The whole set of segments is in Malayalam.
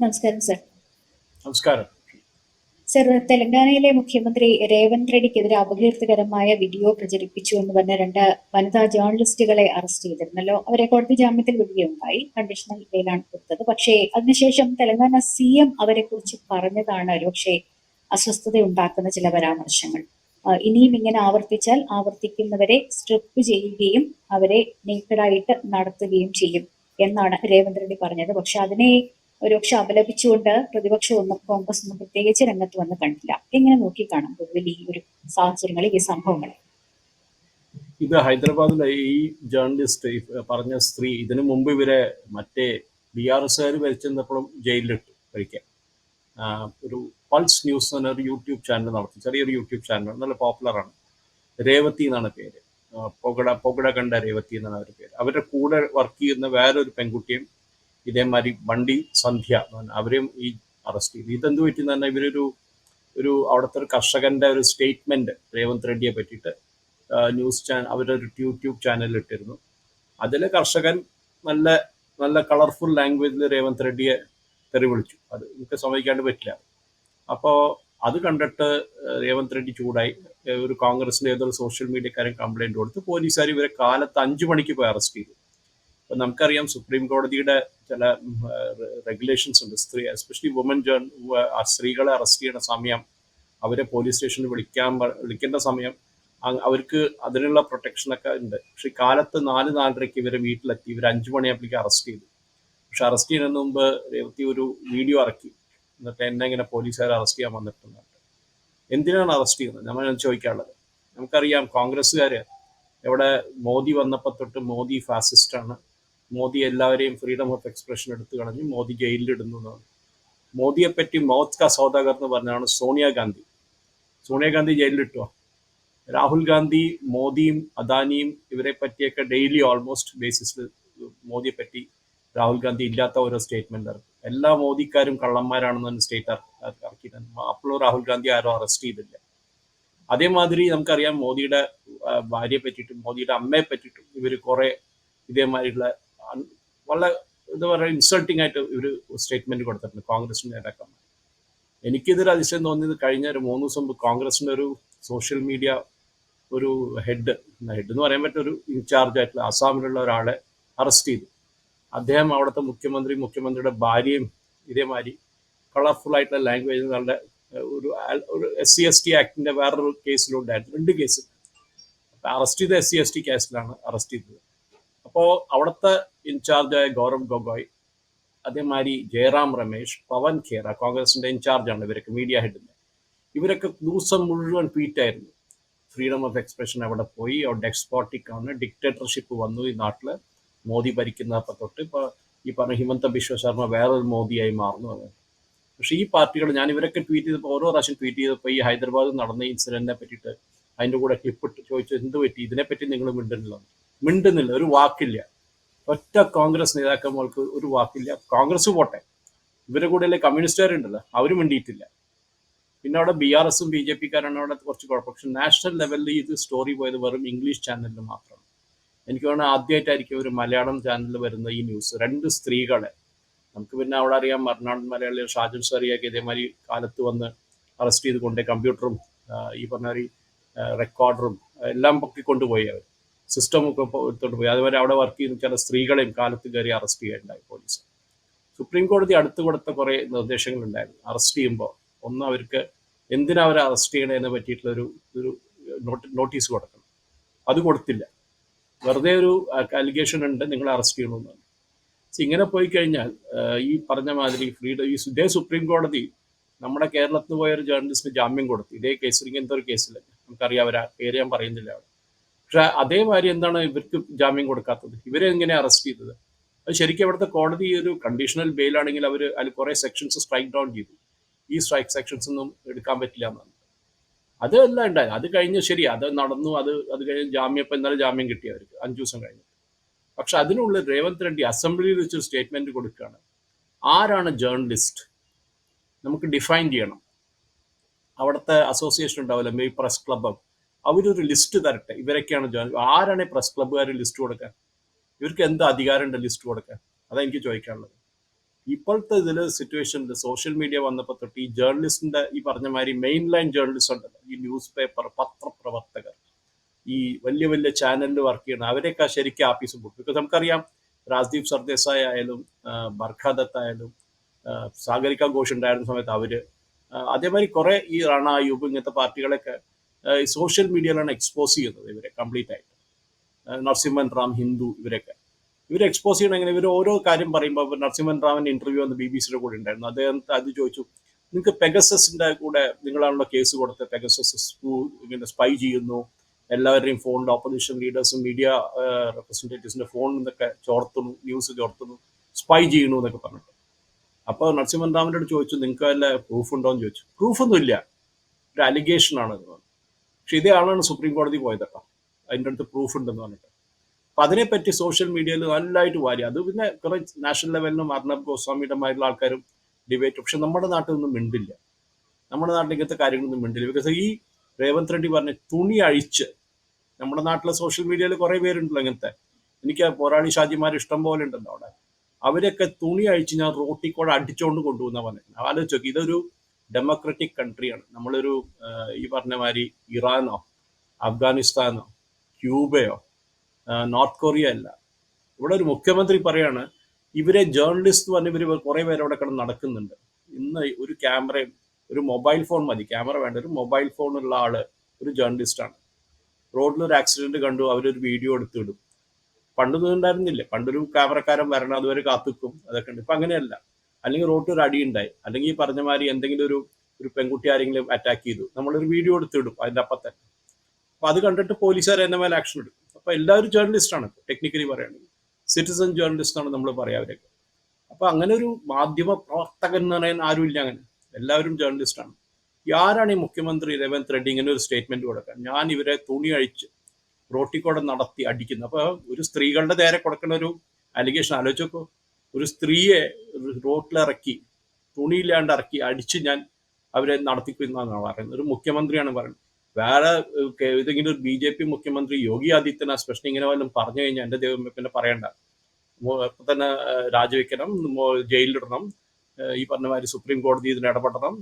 നമസ്കാരം സർ. നമസ്കാരം. സർ തെലങ്കാനയിലെ മുഖ്യമന്ത്രി രേവന്ത് റെഡ്ഡിക്കെതിരെ അപകീർത്തികരമായ വീഡിയോ പ്രചരിപ്പിച്ചു എന്ന് പറഞ്ഞ രണ്ട് വനിതാ ജേർണലിസ്റ്റുകളെ അറസ്റ്റ് ചെയ്തിരുന്നല്ലോ. അവരെ കോടതി ജാമ്യത്തിൽ വിടുകയുണ്ടായി. കണ്ടീഷണൽ ബെയിലാണ് കൊടുത്തത്. പക്ഷേ അതിനുശേഷം തെലങ്കാന സി എം അവരെ കുറിച്ച് പറഞ്ഞതാണ് ഒരുപക്ഷെ അസ്വസ്ഥത ഉണ്ടാക്കുന്ന ചില പരാമർശങ്ങൾ. ഇനിയും ഇങ്ങനെ ആവർത്തിച്ചാൽ ആവർത്തിക്കുന്നവരെ സ്ട്രിപ്പ് ചെയ്യുകയും അവരെ നീക്കഡായിട്ട് നടത്തുകയും ചെയ്യും എന്നാണ് രേവന്ത് റെഡ്ഡി പറഞ്ഞത്. പക്ഷെ അതിനെ ഒരുപക്ഷെ അപലപിച്ചുകൊണ്ട് പ്രതിപക്ഷം ഒന്നും കോൺഗ്രസ് ഒന്നും പ്രത്യേകിച്ച് രംഗത്ത് വന്ന് കണ്ടില്ല. എങ്ങനെ നോക്കിക്കാണാം പൊതുവിൽ ഈ ഒരു സാഹചര്യങ്ങൾ ഈ സംഭവങ്ങൾ. ഇത് ഹൈദരാബാദിലെ ഈ ജേർണലിസ്റ്റ് പറഞ്ഞ സ്ത്രീ ഇതിനു മുമ്പ് ഇവരെ മറ്റേ ബി ആർ എസ്സുകാർ ഭരിച്ചിരുന്നപ്പോഴും ജയിലിലിട്ടു കഴിക്കാൻ ഒരു പൾസ് ന്യൂസ് എന്ന ഒരു യൂട്യൂബ് ചാനൽ നടത്തി. ചെറിയൊരു യൂട്യൂബ് ചാനൽ നല്ല പോപ്പുലറാണ് രേവതി എന്നാണ് പേര്. പൊകട പൊഗട കണ്ട രേവതി എന്നാണ് അവരുടെ പേര്. അവരുടെ കൂടെ വർക്ക് ചെയ്യുന്ന വേറൊരു പെൺകുട്ടിയും ഇതേമാതിരി വണ്ടി സന്ധ്യ എന്ന് അവരെയും ഈ അറസ്റ്റ് ചെയ്തു. ഇതെന്ത് പറ്റിയെന്ന് പറഞ്ഞാൽ ഇവരൊരു ഒരു അവിടുത്തെ ഒരു കർഷകന്റെ ഒരു സ്റ്റേറ്റ്മെന്റ് രേവന്ത് റെഡ്ഡിയെ പറ്റിയിട്ട് ന്യൂസ് ചാനൽ അവരുടെ ഒരു യൂട്യൂബ് ചാനലിൽ ഇട്ടിരുന്നു. അതിൽ കർഷകൻ നല്ല നല്ല കളർഫുൾ ലാംഗ്വേജിൽ രേവന്ത് റെഡ്ഡിയെ തെറി വിളിച്ചു. അത് എനിക്ക് സമ്മതിക്കാണ്ട് പറ്റില്ല. അപ്പോൾ അത് കണ്ടിട്ട് രേവന്ത് റെഡ്ഡി ചൂടായി. ഒരു കോൺഗ്രസിന്റെ ഏതൊരു സോഷ്യൽ മീഡിയക്കാരൻ കംപ്ലൈന്റ് കൊടുത്ത് പോലീസുകാർ ഇവരെ കാലത്ത് അഞ്ചു മണിക്ക് പോയി അറസ്റ്റ് ചെയ്തു. അപ്പൊ നമുക്കറിയാം സുപ്രീം കോടതിയുടെ ചില റെഗുലേഷൻസ് ഉണ്ട്. സ്ത്രീ എസ്പെഷ്യലി വുമൻ ജേൺ സ്ത്രീകളെ അറസ്റ്റ് ചെയ്യുന്ന സമയം അവരെ പോലീസ് സ്റ്റേഷനിൽ വിളിക്കാൻ വിളിക്കേണ്ട സമയം അവർക്ക് അതിനുള്ള പ്രൊട്ടക്ഷൻ ഒക്കെ ഉണ്ട്. പക്ഷെ കാലത്ത് നാല് നാലരയ്ക്ക് ഇവരെ വീട്ടിലെത്തി. ഇവർ അഞ്ചു മണിയാകുമ്പോഴേക്ക് അറസ്റ്റ് ചെയ്തു. പക്ഷെ അറസ്റ്റ് ചെയ്യുന്നതിന് മുമ്പ് രേവതി ഒരു വീഡിയോ ഇറക്കി. എന്നിട്ട് എന്നെ ഇങ്ങനെ പോലീസുകാർ അറസ്റ്റ് ചെയ്യാൻ വന്നിട്ടുണ്ട് എന്തിനാണ് അറസ്റ്റ് ചെയ്യുന്നത്? നമ്മൾ ചോദിക്കാനുള്ളത്. നമുക്കറിയാം കോൺഗ്രസ്സുകാർ എവിടെ മോദി വന്നപ്പോൾ തൊട്ട് മോദി ഫാസിസ്റ്റാണ് മോദി എല്ലാവരെയും ഫ്രീഡം ഓഫ് എക്സ്പ്രഷൻ എടുത്തു കളഞ്ഞു മോദി ജയിലിലിടുന്നു എന്നാണ്. മോദിയെ പറ്റി മൗത്ത് ക സൗദാഗർ എന്ന് പറഞ്ഞാണ് സോണിയാഗാന്ധി സോണിയാഗാന്ധി ജയിലിലിട്ടോ രാഹുൽ ഗാന്ധി മോദിയും അദാനിയും ഇവരെ പറ്റിയൊക്കെ ഡെയിലി ഓൾമോസ്റ്റ് ബേസിസിൽ മോദിയെ പറ്റി രാഹുൽ ഗാന്ധി ഇല്ലാത്ത ഓരോ സ്റ്റേറ്റ്മെന്റ് ഇറക്കും. എല്ലാ മോദിക്കാരും കള്ളന്മാരാണെന്ന് സ്റ്റേറ്റ് ഇറക്കിയിട്ടുണ്ട്. അപ്പോഴും രാഹുൽ ഗാന്ധി ആരും അറസ്റ്റ് ചെയ്തില്ല. അതേമാതിരി നമുക്കറിയാം മോദിയുടെ ഭാര്യയെ പറ്റിയിട്ടും മോദിയുടെ അമ്മയെ പറ്റിയിട്ടും ഇവർ കുറെ ഇതേമാതിരിയുള്ള വളരെ എന്താ പറയുക ഇൻസൾട്ടിംഗ് ആയിട്ട് ഒരു സ്റ്റേറ്റ്മെന്റ് കൊടുത്തിട്ടുണ്ട് കോൺഗ്രസിന്റെ നേതാക്കന്മാർ. എനിക്കെതിരെ അതിശയം തോന്നിയത് കഴിഞ്ഞ ഒരു മൂന്ന് ദിവസം മുമ്പ് കോൺഗ്രസിന്റെ ഒരു സോഷ്യൽ മീഡിയ ഒരു ഹെഡ് ഹെഡ് എന്ന് പറയാൻ പറ്റും ഒരു ഇൻചാർജ് ആയിട്ടുള്ള അസാമിലുള്ള ഒരാളെ അറസ്റ്റ് ചെയ്തു. അദ്ദേഹം അവിടുത്തെ മുഖ്യമന്ത്രി മുഖ്യമന്ത്രിയുടെ ഭാര്യയും ഇതേമാതിരി കളർഫുൾ ആയിട്ടുള്ള ലാംഗ്വേജ് നല്ല ഒരു ഒരു എസ് സി എസ് ടി ആക്ടിന്റെ വേറൊരു കേസിലുണ്ടായിരുന്നു രണ്ട് കേസ് അറസ്റ്റ് ചെയ്ത എസ് സി എസ് ടി കേസിലാണ് അറസ്റ്റ് ചെയ്തത്. അപ്പോൾ അവിടുത്തെ ഇൻചാർജായ ഗൗരവ് ഗൊഗോയ് അതേമാതിരി ജയറാം രമേശ് പവൻ ഖേറ കോൺഗ്രസിന്റെ ഇൻചാർജാണ് ഇവരൊക്കെ മീഡിയ ഹെഡിന്റെ ഇവരൊക്കെ ദിവസം മുഴുവൻ ട്വീറ്റ് ആയിരുന്നു. ഫ്രീഡം ഓഫ് എക്സ്പ്രഷൻ അവിടെ പോയി അവിടെ എക്സ്പോർട്ടിക് ആണ് ഡിക്റ്റേറ്റർഷിപ്പ് വന്നു ഈ നാട്ടിൽ മോദി ഭരിക്കുന്നപ്പോൾ തൊട്ട് ഇപ്പൊ ഈ പറഞ്ഞ ഹിമന്ത ബിശ്വ ശർമ്മ വേറൊരു മോദിയായി മാറുന്നു അത് പക്ഷേ ഈ പാർട്ടികൾ ഞാൻ ഇവരൊക്കെ ട്വീറ്റ് ചെയ്തപ്പോൾ ഓരോ പ്രാവശ്യം ട്വീറ്റ് ചെയ്തപ്പോൾ ഈ ഹൈദരാബാദിൽ നടന്ന ഇൻസിഡന്റിനെ പറ്റിയിട്ട് അതിന്റെ കൂടെ ക്ലിപ്പ് ഇട്ട് ചോദിച്ചു എന്ത് പറ്റി? ഇതിനെപ്പറ്റി നിങ്ങൾ മിണ്ടുന്നില്ല? മിണ്ടുന്നില്ല ഒരു വാക്കില്ല. ഒറ്റ കോൺഗ്രസ് നേതാക്കന്മാർക്ക് ഒരു വാക്കില്ല. കോൺഗ്രസ് പോട്ടെ. ഇവരുടെ കൂടെ കമ്മ്യൂണിസ്റ്റുകാരുണ്ടല്ലോ അവരും വേണ്ടിയിട്ടില്ല പിന്നെ അവിടെ ബി ആർ എസും ബി ജെ പിക്കാരാണ് അവിടെ കുറച്ച് കുഴപ്പം. പക്ഷെ നാഷണൽ ലെവലിൽ ഇത് സ്റ്റോറി പോയത് വെറും ഇംഗ്ലീഷ് ചാനലിൽ മാത്രമാണ്. എനിക്ക് തോന്നുന്നു ആദ്യമായിട്ടായിരിക്കും ഒരു മലയാളം ചാനലിൽ വരുന്ന ഈ ന്യൂസ് രണ്ട് സ്ത്രീകളെ. നമുക്ക് പിന്നെ അവിടെ അറിയാം മറുനാടൻ മലയാളി ഷാജൻ സറിയൊക്കെ ഇതേമാതിരി കാലത്ത് വന്ന് അറസ്റ്റ് ചെയ്ത് കൊണ്ടുപോയി കമ്പ്യൂട്ടറും ഈ പറഞ്ഞ റെക്കോർഡറും എല്ലാം പൊക്കി കൊണ്ടുപോയി അവർ സിസ്റ്റം ഒക്കെ എടുത്തോണ്ട് പോയി. അതുവരെ അവിടെ വർക്ക് ചെയ്യുന്ന ചില സ്ത്രീകളെയും കാലത്ത് കയറി അറസ്റ്റ് ചെയ്യാനുണ്ടായി പോലീസ് സുപ്രീം കോടതി അടുത്ത് കൊടുത്ത കുറെ നിർദ്ദേശങ്ങൾ ഉണ്ടായിരുന്നു അറസ്റ്റ് ചെയ്യുമ്പോൾ ഒന്ന് അവർക്ക് എന്തിനാ അവരെ അറസ്റ്റ് ചെയ്യണതിനെ പറ്റിയിട്ടുള്ള ഒരു ഒരു നോട്ടീസ് കൊടുക്കണം. അത് കൊടുത്തില്ല. വെറുതെ ഒരു അലിഗേഷൻ ഉണ്ട് നിങ്ങൾ അറസ്റ്റ് ചെയ്യണമെന്നാണ് ഇങ്ങനെ പോയി കഴിഞ്ഞാൽ ഈ പറഞ്ഞ മാതിരി ഫ്രീഡം ഈ ഇതേ സുപ്രീം കോടതി നമ്മുടെ കേരളത്തിൽ പോയ ഒരു ജേർണലിസ്റ്റിന് ജാമ്യം കൊടുത്തു. ഇതേ കേസിൽ ഇങ്ങനത്തെ ഒരു കേസിൽ നമുക്കറിയാം അവരാ പേര് ഞാൻ പറയുന്നില്ല അവിടെ. പക്ഷെ അതേമാതിരി എന്താണ് ഇവർക്ക് ജാമ്യം കൊടുക്കാത്തത്? ഇവരെ എങ്ങനെ അറസ്റ്റ് ചെയ്തത്? അത് ശരിക്കും അവിടുത്തെ കോടതി ഒരു കണ്ടീഷണൽ ബെയിലാണെങ്കിൽ അവർ അതിൽ കുറെ സെക്ഷൻസ് സ്ട്രൈക്ക് ഡൗൺ ചെയ്തു. ഈ സ്ട്രൈക്ക് സെക്ഷൻസ് ഒന്നും എടുക്കാൻ പറ്റില്ല എന്നാണ്. അതെല്ലാം ഉണ്ടായത്. അത് കഴിഞ്ഞ് ശരി അത് നടന്നു അത് അത് കഴിഞ്ഞ് ജാമ്യം ഇപ്പം ഇന്നലെ ജാമ്യം കിട്ടി അവർക്ക് അഞ്ചു ദിവസം കഴിഞ്ഞു പക്ഷെ അതിനുള്ളിൽ രേവന്ത് റെഡ്ഡി അസംബ്ലിയിൽ വെച്ചൊരു സ്റ്റേറ്റ്മെന്റ് കൊടുക്കുകയാണ്. ആരാണ് ജേർണലിസ്റ്റ് നമുക്ക് ഡിഫൈൻ ചെയ്യണം. അവിടുത്തെ അസോസിയേഷൻ ഉണ്ടാവില്ല? മെയ് പ്രസ് ക്ലബ്ബ് അവരൊരു ലിസ്റ്റ് തരട്ടെ. ഇവരൊക്കെയാണ് ജോയിൻ ആരാണ് പ്രസ് ക്ലബ്ബുകാർ ലിസ്റ്റ് കൊടുക്കാൻ? ഇവർക്ക് എന്ത് അധികാരമുണ്ട് ലിസ്റ്റ് കൊടുക്കാൻ? അതാ എനിക്ക് ചോദിക്കാനുള്ളത്. ഇപ്പോഴത്തെ ഇതിൽ സിറ്റുവേഷനിൽ സോഷ്യൽ മീഡിയ വന്നപ്പോൾ തൊട്ട് ഈ ജേർണലിസ്റ്റിന്റെ ഈ പറഞ്ഞ മാതിരി മെയിൻ ലൈൻ ജേർണലിസ്റ്റ് ഉണ്ടല്ലോ. ഈ ന്യൂസ് പേപ്പർ പത്രപ്രവർത്തകർ. ഈ വലിയ വലിയ ചാനലിൽ വർക്ക് ചെയ്യുന്ന അവരെയൊക്കെ ശരിക്കും ആഫീസ് പോകും ബിക്കോസ് നമുക്കറിയാം രാജ്ദീപ് സർദേശായി ആയാലും ബർഖാദത്ത് ആയാലും സാഗരിക ഘോഷ് ഉണ്ടായിരുന്ന സമയത്ത് അവർ അതേമാതിരി കുറെ ഈ റാണ ഇങ്ങനത്തെ പാർട്ടികളൊക്കെ സോഷ്യൽ മീഡിയയിലാണ് എക്സ്പോസ് ചെയ്യുന്നത് ഇവരെ കംപ്ലീറ്റ് ആയിട്ട്. നർസിംഹൻ റാം ഹിന്ദു ഇവരൊക്കെ. ഇവർ എക്സ്പോസ് ചെയ്യണം എങ്ങനെ ഇവർ ഓരോ കാര്യം പറയുമ്പോൾ നർസിംഹൻ റാമിന്റെ ഇന്റർവ്യൂ വന്ന് ബി ബി സിയുടെ കൂടെ ഉണ്ടായിരുന്നു. അദ്ദേഹം അത് ചോദിച്ചു നിങ്ങൾക്ക് പെഗസസിന്റെ കൂടെ നിങ്ങളാണല്ലോ കേസ് കൊടുത്ത് പെഗസസ് ഇങ്ങനെ സ്പൈ ചെയ്യുന്നു. എല്ലാവരുടെയും ഫോണിൽ ഓപ്പോസിഷൻ ലീഡേഴ്സും മീഡിയ റെപ്രസെന്റേറ്റീവ്സിന്റെ ഫോണിൽ നിന്നൊക്കെ ചോർത്തുന്നു ന്യൂസ് ചോർത്തുന്നു സ്പൈ ചെയ്യുന്നു എന്നൊക്കെ പറഞ്ഞിട്ട്. അപ്പോൾ നരസിംഹൻ റാമിനോട് ചോദിച്ചു നിങ്ങൾക്ക് വല്ല പ്രൂഫ് ഉണ്ടോ? എന്ന് ചോദിച്ചു. പ്രൂഫൊന്നും ഇല്ല ഒരു അലിഗേഷൻ ആണ് എന്ന് പറഞ്ഞു. പക്ഷെ ഇതേ ആളാണ് സുപ്രീം കോടതി പോയത് കേട്ടോ. അതിന്റെ അടുത്ത് പ്രൂഫ് ഉണ്ടെന്ന് പറഞ്ഞിട്ട്. അപ്പൊ അതിനെപ്പറ്റി സോഷ്യൽ മീഡിയയിൽ നല്ലതായിട്ട് വാരി. അത് പിന്നെ കുറെ നാഷണൽ ലെവലിലും അർണബ് ഗോസ്വാമിയുടെ മാതിരിയുള്ള ആൾക്കാരും ഡിബേറ്റ് പക്ഷെ നമ്മുടെ നാട്ടിൽ നിന്നും മിണ്ടില്ല. നമ്മുടെ നാട്ടിൽ ഇങ്ങനത്തെ കാര്യങ്ങളൊന്നും മിണ്ടില്ല. ബിക്കോസ് ഈ രേവന്ത് റെഡ്ഡി പറഞ്ഞ തുണി അഴിച്ച് നമ്മുടെ നാട്ടിലെ സോഷ്യൽ മീഡിയയിൽ കുറെ പേരുണ്ടല്ലോ ഇങ്ങനത്തെ. എനിക്ക് ആ പോരാളി ഷാജിമാർ ഇഷ്ടം പോലെ ഉണ്ടല്ലോ അവിടെ. അവരൊക്കെ തുണി അഴിച്ച് ഞാൻ റോട്ടിൽ കൂടെ അടിച്ചുകൊണ്ട് കൊണ്ടുപോകുന്ന പറഞ്ഞത്. ആലോചിച്ച് നോക്കി. ഇതൊരു ഡെമോക്രറ്റിക് കൺട്രിയാണ് നമ്മളൊരു ഈ പറഞ്ഞ മാതിരി ഇറാനോ അഫ്ഗാനിസ്ഥാനോ ക്യൂബയോ നോർത്ത് കൊറിയ അല്ല. ഇവിടെ ഒരു മുഖ്യമന്ത്രി പറയാണ് ഇവരെ ജേർണലിസ്റ്റ് പറഞ്ഞ് ഇവർ കുറേ പേര് അവിടെ കിടന്ന് നടക്കുന്നുണ്ട്. ഇന്ന് ഒരു ക്യാമറയും ഒരു മൊബൈൽ ഫോൺ മതി. ക്യാമറ വേണ്ട. ഒരു മൊബൈൽ ഫോണുള്ള ആൾ ഒരു ജേർണലിസ്റ്റ് ആണ്. റോഡിൽ ഒരു ആക്സിഡന്റ് കണ്ടു അവരൊരു വീഡിയോ എടുത്തിടും പണ്ടൊന്നും ഉണ്ടായിരുന്നില്ല. പണ്ടൊരു ക്യാമറക്കാരൻ വരണം അതുവരെ കാത്തുക്കും. അതൊക്കെ ഉണ്ട്. ഇപ്പൊ അങ്ങനെയല്ല. അല്ലെങ്കിൽ റോഡിൽ ഒരു അടി ഉണ്ടായി അല്ലെങ്കിൽ ഈ പറഞ്ഞ മാതിരി എന്തെങ്കിലും ഒരു ഒരു പെൺകുട്ടി ആരെങ്കിലും അറ്റാക്ക് ചെയ്തു. നമ്മളൊരു വീഡിയോ എടുത്തിടും അപ്പത്തെ അപ്പൊ അത് കണ്ടിട്ട് പോലീസുകാർ എന്നെ മേലെ ആക്ഷൻ എടുക്കും അപ്പൊ എല്ലാവരും ജേർണലിസ്റ്റ് ആണ് ടെക്നിക്കലി പറയുകയാണെങ്കിൽ. സിറ്റിസൺ ജേർണലിസ്റ്റ് ആണ് നമ്മൾ പറയാം അവരൊക്കെ. അപ്പൊ അങ്ങനെ ഒരു മാധ്യമ പ്രവർത്തകൻ എന്ന് പറയാൻ ആരുമില്ല അങ്ങനെ. എല്ലാവരും ജേർണലിസ്റ്റ് ആണ്. ഈ ആരാണ് ഈ മുഖ്യമന്ത്രി രേവന്ത് റെഡ്ഡി ഇങ്ങനെ ഒരു സ്റ്റേറ്റ്മെന്റ് കൊടുക്കാൻ? ഞാൻ ഇവരെ തുണി അഴിച്ച് റോട്ടിക്കൂടെ നടത്തി അടിക്കുന്നു. അപ്പൊ ഒരു സ്ത്രീകളുടെ നേരെ കൊടുക്കുന്ന ഒരു അലിഗേഷൻ ആലോചിച്ച് നോക്കൂ. ഒരു സ്ത്രീയെ റോട്ടിലിറക്കി തുണിയില്ലാണ്ട് ഇറക്കി അടിച്ച് ഞാൻ അവരെ നടത്തിക്കുന്നതാണ് പറയുന്നത്. ഒരു മുഖ്യമന്ത്രിയാണ് പറയുന്നത്. വേറെ ഏതെങ്കിലും ഒരു ബി ജെ പി മുഖ്യമന്ത്രി യോഗി ആദിത്യനാഥ് സ്പെഷ്യൽ ഇങ്ങനെ വല്ലതും പറഞ്ഞു കഴിഞ്ഞാൽ എന്റെ ദൈവം പിന്നെ പറയണ്ട. ഇപ്പൊ തന്നെ രാജിവെക്കണം ജയിലിലിടണം ഈ പറഞ്ഞ മാതിരി സുപ്രീം കോടതി ഇതിന് ഇടപെടണം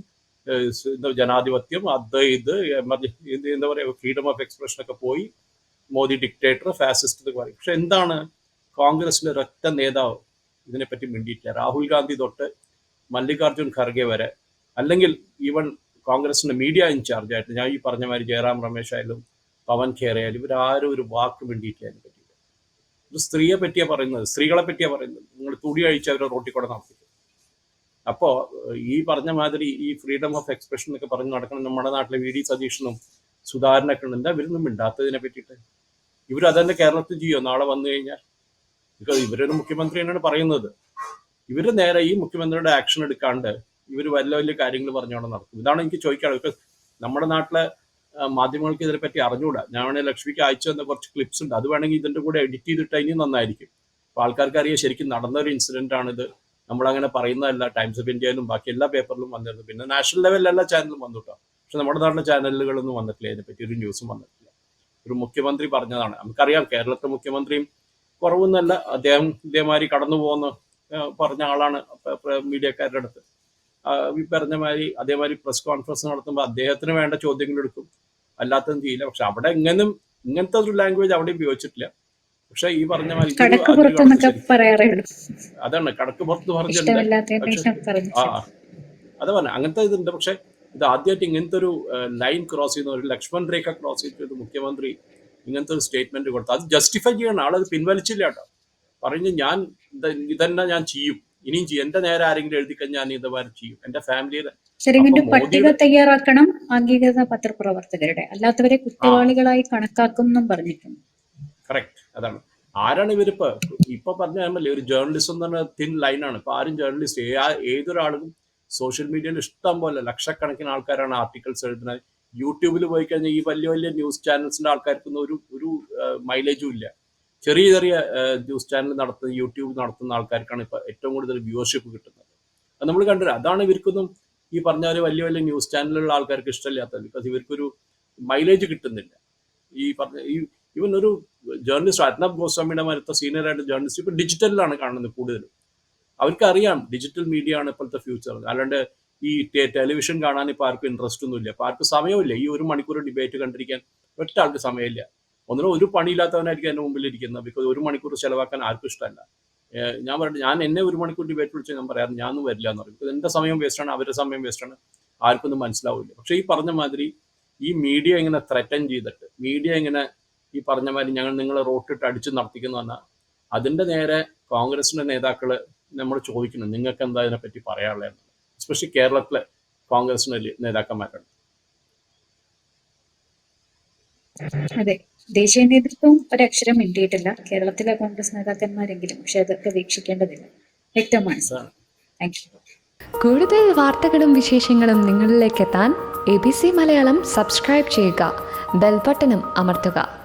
ജനാധിപത്യം അത് ഇത് എമർജൻസി എന്താ പറയുക ഫ്രീഡം ഓഫ് എക്സ്പ്രഷൻ ഒക്കെ പോയി മോദി ഡിക്റ്റേറ്റർ ഫാസിസ്റ്റ് എന്നൊക്കെ പറയും. പക്ഷെ എന്താണ്? കോൺഗ്രസിലെ ഒരൊറ്റ നേതാവ് ഇതിനെപ്പറ്റി മിണ്ടിയിട്ടില്ല. രാഹുൽ ഗാന്ധി തൊട്ട് മല്ലികാർജുൻ ഖർഗെ വരെ അല്ലെങ്കിൽ ഈവൻ കോൺഗ്രസിന്റെ മീഡിയ ഇൻചാർജ് ആയിട്ട് ഞാൻ ഈ പറഞ്ഞ മാതിരി ജയറാം രമേശ് ആയാലും പവൻ ഖേർ ആയാലും ഇവരാരും ഒരു വാക്ക് മിണ്ടിയിട്ടില്ല അതിനെ പറ്റി. ഒരു സ്ത്രീയെ പറ്റിയാ പറയുന്നത് സ്ത്രീകളെ പറ്റിയാ പറയുന്നത്. നിങ്ങൾ തുടി അഴിച്ച് അവരെ റോട്ടിൽ കൂടെ നടത്തിക്കും. അപ്പോ ഈ പറഞ്ഞ മാതിരി ഈ ഫ്രീഡം ഓഫ് എക്സ്പ്രഷൻ എന്നൊക്കെ പറഞ്ഞ് നടക്കണം നമ്മുടെ നാട്ടിലെ വി ഡി സതീഷനും സുധാകരനൊക്കെ ഉണ്ട് എന്താ ഇവരൊന്നും മിണ്ടാത്തതിനെ പറ്റിയിട്ട്. ഇവരതന്നെ കേരളത്തിൽ ചെയ്യോ നാളെ വന്നു കഴിഞ്ഞാൽ ബിക്കോസ് ഇവരൊരു മുഖ്യമന്ത്രി തന്നെയാണ് പറയുന്നത്. ഇവർ നേരെ ഈ മുഖ്യമന്ത്രിയുടെ ആക്ഷൻ എടുക്കാണ്ട് ഇവർ വലിയ വലിയ കാര്യങ്ങൾ പറഞ്ഞോണ്ട് നടക്കും. ഇതാണ് എനിക്ക് ചോദിക്കാനുള്ളത്. ബിക്കോസ് നമ്മുടെ നാട്ടിലെ മാധ്യമങ്ങൾക്ക് ഇതിനെ പറ്റി അറിഞ്ഞുകൂടാ. ഞാൻ വേണമെങ്കിൽ ലക്ഷ്മിക്ക് അയച്ചു തന്ന കുറച്ച് ക്ലിപ്സ് ഉണ്ട്. അത് വേണമെങ്കിൽ ഇതിന്റെ കൂടെ എഡിറ്റ് ചെയ്തിട്ട് ഇനിയും നന്നായിരിക്കും. അപ്പൊ ആൾക്കാർക്ക് അറിയാം ശരിക്കും നടന്ന ഒരു ഇൻസിഡന്റ് ആണിത്. നമ്മളങ്ങനെ പറയുന്നതല്ല. ടൈംസ് ഓഫ് ഇന്ത്യയിലും ബാക്കി എല്ലാ പേപ്പറിലും വന്നിരുന്നു. പിന്നെ നാഷണൽ ലെവലിൽ എല്ലാ ചാനലും വന്നു കേട്ടോ പക്ഷെ നമ്മുടെ നാട്ടിലെ ചാനലുകളൊന്നും വന്നിട്ടില്ല. ഇതിനെപ്പറ്റി ഒരു ന്യൂസും വന്നിട്ടില്ല. ഒരു മുഖ്യമന്ത്രി പറഞ്ഞതാണ്. നമുക്കറിയാം കേരളത്തെ മുഖ്യമന്ത്രിയും കുറവൊന്നല്ല അദ്ദേഹം ഇതേമാതിരി കടന്നു പോകുന്ന പറഞ്ഞ ആളാണ് മീഡിയക്കാരുടെ അടുത്ത്. ഈ പറഞ്ഞ മാതിരി അതേമാതിരി പ്രസ് കോൺഫറൻസ് നടത്തുമ്പോൾ അദ്ദേഹത്തിന് വേണ്ട ചോദ്യങ്ങൾ എടുക്കും. അല്ലാത്തതും ചെയ്യില്ല. പക്ഷെ അവിടെ എങ്ങനും ഇങ്ങനത്തെ ഒരു ലാംഗ്വേജ് അവിടെ ഉപയോഗിച്ചിട്ടില്ല. പക്ഷെ ഈ പറഞ്ഞ മാതിരി അതാണ് കടക്ക് പുറത്ത് പറഞ്ഞിട്ടുണ്ട്. ആ അത് പറഞ്ഞ അങ്ങനത്തെ ഇതുണ്ട്. പക്ഷെ ഇത് ആദ്യമായിട്ട് ഇങ്ങനത്തെ ഒരു ലൈൻ ക്രോസ് ചെയ്യുന്ന ഒരു ലക്ഷ്മൺ രേഖ ക്രോസ് ചെയ്തിട്ട് മുഖ്യമന്ത്രി ഇങ്ങനത്തെ ഒരു സ്റ്റേറ്റ്മെന്റ് കൊടുത്തു. അത് ജസ്റ്റിഫൈ ചെയ്യണം. ആളത് പിൻവലിച്ചില്ല കേട്ടോ. പറഞ്ഞ് ഞാൻ ഇത് ഇതന്നെ ഞാൻ ചെയ്യും. ഇനിയും ചെയ്യും. എന്റെ നേരെ ആരെങ്കിലും എഴുതി കഴിഞ്ഞാൽ ഞാൻ ഇതുവരെ ചെയ്യും. എന്റെ ഫാമിലിയുടെ പട്ടിക തയ്യാറാക്കണം. അംഗീകൃത പത്രപ്രവർത്തകരുടെ. അല്ലാത്തവരെ കുറ്റവാളികളായി കണക്കാക്കും എന്നും പറഞ്ഞിട്ടുണ്ട്. കറക്റ്റ് അതാണ്. ആരാണ് ഇവരിപ്പോ ഇപ്പൊ? പറഞ്ഞ ഒരു ജേർണലിസം എന്ന് പറഞ്ഞ തിൻ ലൈനാണ് ഇപ്പൊ ആരും ജേർണലിസ്റ്റ് ഏതൊരാളും സോഷ്യൽ മീഡിയയിൽ ഇഷ്ടം പോലെ ലക്ഷക്കണക്കിന് ആൾക്കാരാണ് ആർട്ടിക്കിൾസ് എഴുതുന്നത്. യൂട്യൂബിൽ പോയി കഴിഞ്ഞാൽ ഈ വലിയ വലിയ ന്യൂസ് ചാനൽസിന്റെ ആൾക്കാർക്കൊന്നും ഒരു ഒരു മൈലേജും ഇല്ല. ചെറിയ ചെറിയ ന്യൂസ് ചാനൽ നടത്തുന്ന യൂട്യൂബ് നടത്തുന്ന ആൾക്കാർക്കാണ് ഇപ്പൊ ഏറ്റവും കൂടുതൽ വ്യൂവർഷിപ്പ് കിട്ടുന്നത്. അത് നമ്മൾ കണ്ടില്ല. അതാണ് ഇവർക്കൊന്നും ഈ പറഞ്ഞ പോലെ വലിയ വലിയ ന്യൂസ് ചാനലുള്ള ആൾക്കാർക്ക് ഇഷ്ടമില്ലാത്തത്. ബിക്കോസ് ഇവർക്കൊരു മൈലേജ് കിട്ടുന്നില്ല. ഈ പറഞ്ഞ ഈ ഇവൻ ഒരു ജേർണലിസ്റ്റ് അർണബ് ഗോസ്വാമിയുടെ മരത്തെ സീനിയർ ആയിട്ട് ജേർണലിസ്റ്റ് ഇപ്പൊ ഡിജിറ്റലിലാണ് കാണുന്നത് കൂടുതലും. അവർക്കറിയാം ഡിജിറ്റൽ മീഡിയ ആണ് ഇപ്പോഴത്തെ ഫ്യൂച്ചർ അല്ലാണ്ട് ഈ ടെലിവിഷൻ കാണാൻ ഇപ്പോൾ ആർക്കും ഇൻട്രസ്റ്റ് ഒന്നുമില്ല അപ്പോൾ ആർക്കും സമയമില്ല. ഈ ഒരു മണിക്കൂർ ഡിബേറ്റ് കണ്ടിരിക്കാൻ ഒറ്റ ആൾക്ക് സമയമില്ല. ഒന്നിനും ഒരു പണിയില്ലാത്തവനായിരിക്കും എന്റെ മുമ്പിൽ ഇരിക്കുന്നത് ബിക്കോസ് ഒരു മണിക്കൂർ ചിലവാക്കാൻ ആർക്കും ഇഷ്ടമല്ല. ഞാൻ പറഞ്ഞു ഞാൻ എന്നെ ഒരു മണിക്കൂർ ഡിബേറ്റ് വിളിച്ചാൽ ഞാൻ പറയാറ് ഞാനൊന്നും വരില്ല എന്ന് പറയും. ബിക്കോസ് എന്റെ സമയം വേസ്റ്റാണ് അവരുടെ സമയം വേസ്റ്റാണ് ഒന്നും മനസ്സിലാവില്ല. പക്ഷേ ഈ പറഞ്ഞ മാതിരി ഈ മീഡിയ ഇങ്ങനെ ത്രെറ്റൻ ചെയ്തിട്ട് മീഡിയ ഇങ്ങനെ ഈ പറഞ്ഞ മാതിരി ഞങ്ങൾ നിങ്ങളെ റോട്ടിട്ട് അടിച്ച് നടത്തിക്കുന്നു പറഞ്ഞാൽ അതിന്റെ നേരെ കോൺഗ്രസിന്റെ നേതാക്കൾ നമ്മൾ ചോദിക്കുന്നു നിങ്ങൾക്ക് എന്താ ഇതിനെപ്പറ്റി പറയാനുള്ളത് എസ്പെഷ്യലി കേരളത്തിലെ കോൺഗ്രസിന് നേതാക്കന്മാരുണ്ട്. അതെ. ദേശീയ നേതൃത്വം ഒരക്ഷരം മിണ്ടിയിട്ടില്ല. കേരളത്തിലെ കോൺഗ്രസ് നേതാക്കന്മാരെങ്കിലും പക്ഷെ അതൊക്കെ വീക്ഷിക്കേണ്ടതില്ല വ്യക്തമാണ്. താങ്ക് യു കൂടുതൽ വാർത്തകളും വിശേഷങ്ങളും നിങ്ങളിലേക്ക് എത്താൻ A B C Malayalam subscribe ചെയ്യുക. ബെൽബട്ടനും അമർത്തുക.